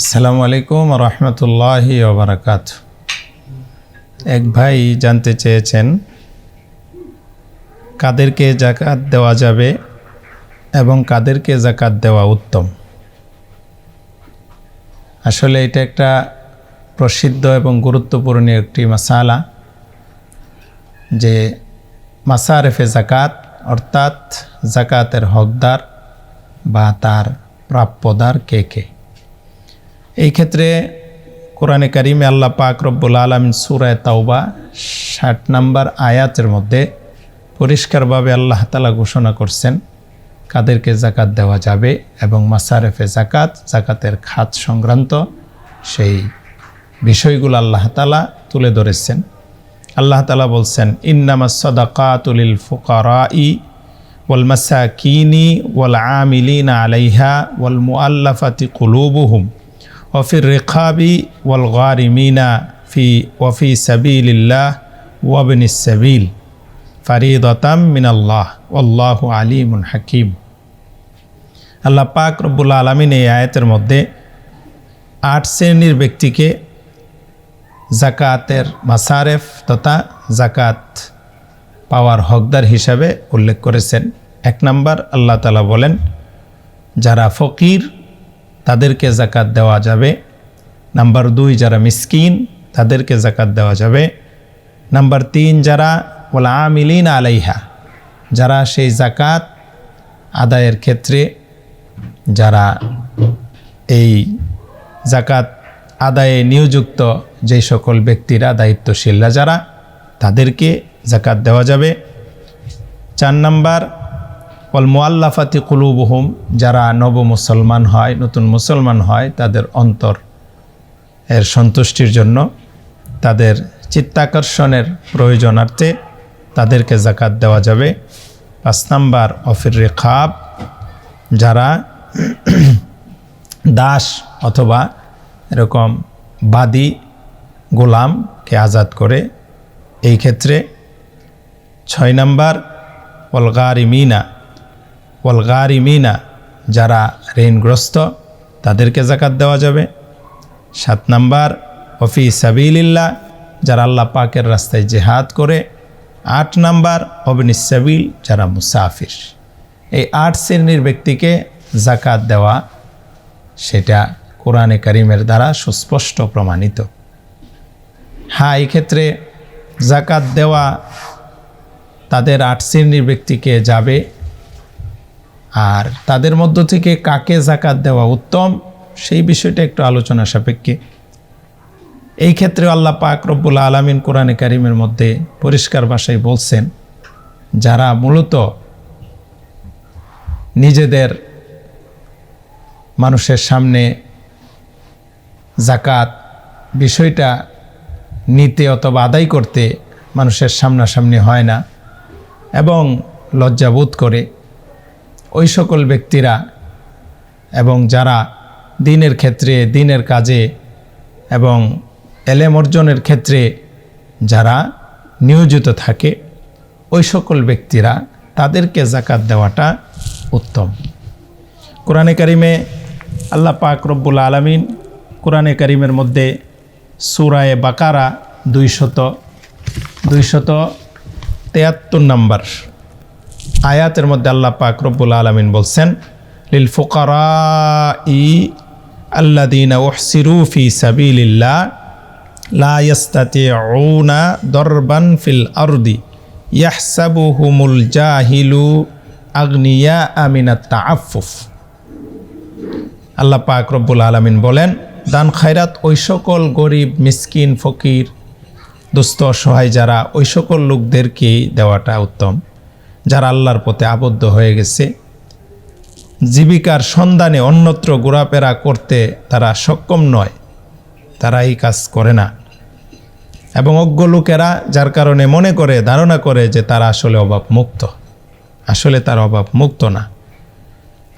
আসসালামু আলাইকুম রহমতুল্লাহি ওবরাকাত এক ভাই জানতে চেয়েছেন, কাদেরকে জাকাত দেওয়া যাবে এবং কাদেরকে জাকাত দেওয়া উত্তম? আসলে এটা একটা প্রসিদ্ধ এবং গুরুত্বপূর্ণ একটি মাসালা যে মাসারেফে জাকাত অর্থাৎ জাকাতের হকদার বা তার প্রাপ্যদার কে কে? এই ক্ষেত্রে কোরআনে কারিমে আল্লাহ পাক রব্বুল আলমিন সুরায় তাওবা ষাট নাম্বার আয়াতের মধ্যে পরিষ্কারভাবে আল্লাহ তালা ঘোষণা করছেন, কাদেরকে জাকাত দেওয়া যাবে এবং মাসারেফে জাকাত জাকাতের খাত সংক্রান্ত সেই বিষয়গুলো আল্লাহ তালা তুলে ধরেছেন। আল্লাহ তালা বলছেন ইন্নামা সদাকাতুলিল ফুকারাই ওয়াল মাসাকিনি ওয়াল আমিলিনা আলাইহা ওয়াল মুআল্লাফাতি কুলুবুহুম। ওফির রেখাবি ওয়াল গারিমিনা ফি ওফি সাবিলিল্লাহ ওয়াবিনিস সাবিল। ফারিদতাম মিনাল্লাহ আল্লাহ আলিমুন হাকিম। আল্লাহ পাক রব্বুল আলমিন এই আয়াতের মধ্যে আট শ্রেণির ব্যক্তিকে জাকাতের মাসারেফ তথা জাকাত পাওয়ার হকদার হিসাবে উল্লেখ করেছেন। এক নম্বর আল্লাহ তালা বলেন, যারা ফকির তাদেরকে জাকাত দেওয়া যাবে। নাম্বার দুই, যারা মিসকিন, তাদেরকে জাকাত দেওয়া যাবে। নাম্বার তিন, যারা ওলা আমিলিন আলাইহা, যারা সেই জাকাত আদায়ের ক্ষেত্রে, যারা এই জাকাত আদায়ে নিয়োযুক্ত যেই সকল ব্যক্তিরা দায়িত্বশীলরা যারা, তাদেরকে জাকাত দেওয়া যাবে। চার নাম্বার ওয়াল মোয়াল্লাফাতি কুলুবহুম, যারা নব মুসলমান হয়, নতুন মুসলমান হয়, তাদের অন্তর এর সন্তুষ্টির জন্য তাদের চিত্তাকর্ষণের প্রয়োজনার্থে তাদেরকে জাকাত দেওয়া যাবে। পাঁচ নাম্বার, অফির রেখাব, যারা দাস অথবা এরকম বাদী গোলামকে আজাদ করে, এই ক্ষেত্রে। ছয় নাম্বার ওলগারিমিনা ওলগারিমিনা যারা ঋণগ্রস্ত, তাদেরকে জাকাত দেওয়া যাবে। সাত নাম্বার অফি সাবিল্লা যারা আল্লাহ পাকের রাস্তায় জেহাদ করে। আট নাম্বার অবনিস সাবিল, যারা মুসাফির। এই আট শ্রেণির ব্যক্তিকে জাকাত দেওয়া, সেটা কোরআনে করিমের দ্বারা সুস্পষ্ট প্রমাণিত। হ্যাঁ ক্ষেত্রে জাকাত দেওয়া তাদের আট শ্রেণির ব্যক্তিকে যাবে। আর তাদের মধ্য থেকে কাকে জাকাত দেওয়া উত্তম, সেই বিষয়টা একটু আলোচনা সাপেক্ষে। এই ক্ষেত্রে আল্লাহ পাক রব্বুল আলমিন কোরআনে কারিমের মধ্যে পরিষ্কার ভাষায় বলছেন, যারা মূলত নিজেদের মানুষের সামনে জাকাত বিষয়টা নিতে অথবা আদায় করতে মানুষের সামনাসামনি হয় না এবং লজ্জাবোধ করে ওই সকল ব্যক্তিরা এবং যারা দিনের ক্ষেত্রে, দিনের কাজে এবং এলেম অর্জনের ক্ষেত্রে যারা নিয়োজিত থাকে, ওই সকল ব্যক্তিরা তাদেরকে জাকাত দেওয়াটা উত্তম। কোরআনে কারিমে আল্লাহ পাক রব্বুল আলমিন কোরআনে কারিমের মধ্যে সুরায়ে বাকারা দুইশত দুইশত তেয়াত্তর নম্বর আয়াতের মধ্যে আল্লাহ পাক রব্বুল আলমিন বলছেন, লিল ফোকারা ই আল্লাদিন ওহসিরু ফি সাবিলিল্লাহ লা ইয়াস্তাতিউনা দরবান ফিল আরদি ইয়াহসাবুহুমুল জাহিলু আগ্নিয়া আমিনাত তাআফফুফ। আল্লাহ পাক রব্বুল আলমিন বলেন, দান খায়রাত ওই সকল গরিব, মিসকিন, ফকির, দুস্থ, অসহায় যারা ওই সকল লোকদেরকেই দেওয়াটা উত্তম। যারা আল্লাহর পথে আবদ্ধ হয়ে গেছে, জীবিকার সন্ধানে অন্যত্র ঘোরাফেরা করতে তারা সক্ষম নয় তারা এই কাজ করে না। এবং অজ্ঞ লোকেরা যার কারণে মনে করে, ধারণা করে যে তারা আসলে অভাব মুক্ত আসলে তার অভাব মুক্ত না।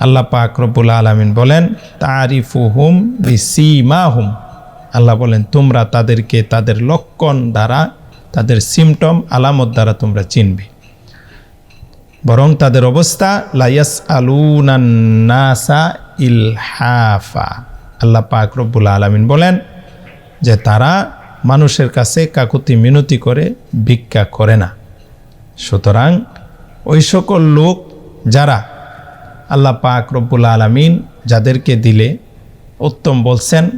আল্লাহ পাক রব্বুল আলমিন বলেন তারিফু হুম বিসিমা হুম আল্লাহ বলেন, তোমরা তাদেরকে তাদের লক্ষণ দ্বারা, তাদের সিমটম আলামত দ্বারা তোমরা চিনবে। বরং তাদের অবস্থা লাইয়াস আলুনান্নাসা ইলহাফা। আল্লাহ পাক রব্বুল আলমিন বলেন যে তারা মানুষের কাছে কাকুতি মিনতি করে, ভিক্ষা করে না। সুতরাং ওই সকল লোক যারা আল্লাহ পাক রব্বুল আলমিন যাদেরকে দিলে উত্তম বলছেন,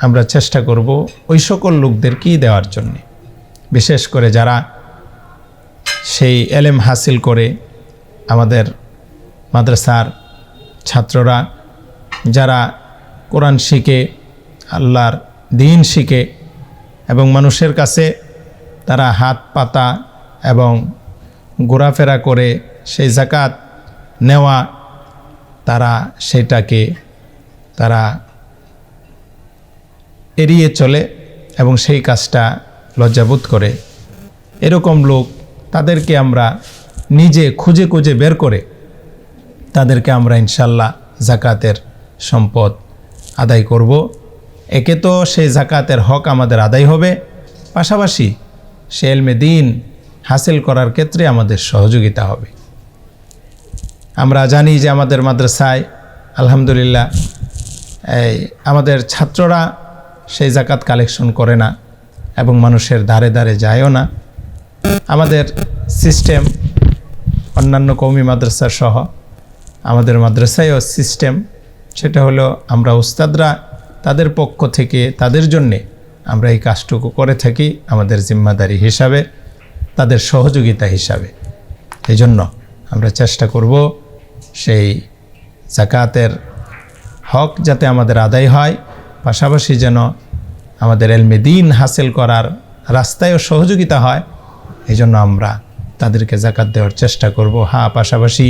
আমরা চেষ্টা করব ওই সকল লোকদেরকেই দেওয়ার জন্যে। বিশেষ করে যারা সেই এলেম হাসিল করে আমাদের মাদ্রাসার ছাত্ররা, যারা কোরআন শিখে, আল্লাহর দিন শিখে এবং মানুষের কাছে তারা হাত পাতা এবং ঘোরাফেরা করে সেই জাকাত নেওয়া, তারা সেটাকে তারা এড়িয়ে চলে এবং সেই কাজটা লজ্জাবোধ করে। এরকম লোক তাদেরকে আমরা নিজে খুঁজে খুঁজে বের করে তাদেরকে আমরা ইনশাল্লাহ জাকাতের সম্পদ আদায় করব। একে তো সেই জাকাতের হক আমাদের আদায় হবে, পাশাপাশি সে এলমে দিন হাসিল করার ক্ষেত্রে আমাদের সহযোগিতা হবে। আমরা জানি যে আমাদের মাদ্রাসায় আলহামদুলিল্লাহ, এই আমাদের ছাত্ররা সেই জাকাত কালেকশন করে না এবং মানুষের ধারে ধারে যায়ও না। আমাদের সিস্টেম অন্যান্য কৌমি মাদ্রাসা সহ আমাদের মাদ্রাসায়ও সিস্টেম সেটা হলো আমরা উস্তাদরা তাদের পক্ষ থেকে, তাদের জন্যে আমরা এই কাজটুকু করে থাকি আমাদের জিম্মাদারি হিসাবে, তাদের সহযোগিতা হিসাবে। এই জন্য আমরা চেষ্টা করব সেই জাকাতের হক যাতে আমাদের আদায় হয়, পাশাপাশি যেন আমাদের এলমে দিন হাসিল করার রাস্তায়ও সহযোগিতা হয় এই জন্য আমরা তাদেরকে জাকাত দেওয়ার চেষ্টা করব। হ্যাঁ পাশাপাশি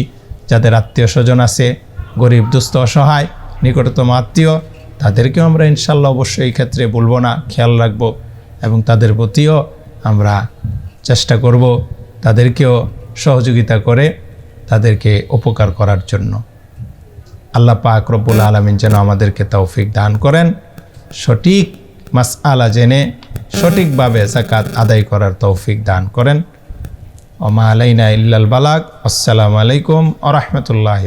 যাদের আত্মীয় স্বজন আছে, গরিব, দুস্থ, অসহায়, নিকটতম আত্মীয়, তাদেরকেও আমরা ইনশাল্লাহ অবশ্যই এই ক্ষেত্রে বলব না, খেয়াল রাখব এবং তাদের প্রতিও আমরা চেষ্টা করব তাদেরকেও সহযোগিতা করে তাদেরকে উপকার করার জন্য। আল্লাহ পাক রব্বুল আলমিন যেন আমাদেরকে তৌফিক দান করেন। সঠিক মাস আলা জেনে সঠিকভাবে জাকাত আদায় করার তৌফিক দান করেন। ওমা আলাইনা ইল্লাল বালাক আসসালামু আলাইকুম আ রহমতুল্লাহ